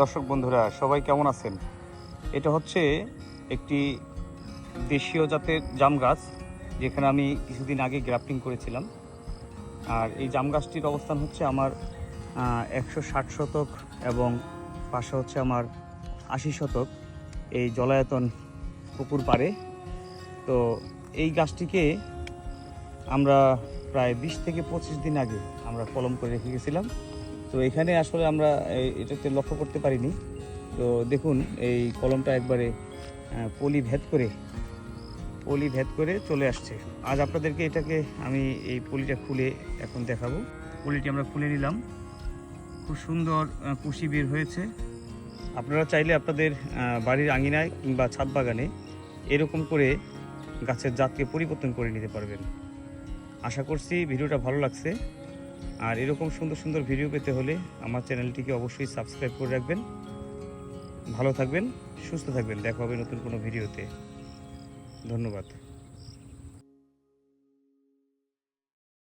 দর্শক বন্ধুরা, সবাই কেমন আছেন? এটা হচ্ছে একটি দেশীয় জাতের জাম গাছ, যেখানে আমি কিছুদিন আগে গ্রাফটিং করেছিলাম। আর এই জাম গাছটির অবস্থান হচ্ছে আমার একশো ষাট শতক এবং পাশে হচ্ছে আমার আশি শতক এই জলায়তন পুকুর পাড়ে। তো এই গাছটিকে আমরা প্রায় বিশ থেকে পঁচিশ দিন আগে আমরা কলম করে রেখে গেছিলাম। তো এখানে আসলে আমরা এটাতে লক্ষ্য করতে পারিনি। তো দেখুন, এই কলমটা একবারে পলি ভেদ করে পলি ভেদ করে চলে আসছে। আজ আপনাদেরকে এটাকে আমি এই পলিটা খুলে এখন দেখাবো। পলিটি আমরা খুলে নিলাম। খুব সুন্দর কুশি বের হয়েছে। আপনারা চাইলে আপনাদের বাড়ির আঙিনায় কিংবা ছাদ বাগানে এরকম করে গাছের জাতকে পরিবর্তন করে নিতে পারবেন। আশা করছি ভিডিওটা ভালো লাগছে। আর এরকম সুন্দর সুন্দর ভিডিও পেতে হলে আমার চ্যানেলটিকে অবশ্যই সাবস্ক্রাইব করে রাখবেন। ভালো থাকবেন, সুস্থ থাকবেন। দেখা হবে নতুন কোনো ভিডিওতে ধন্যবাদ।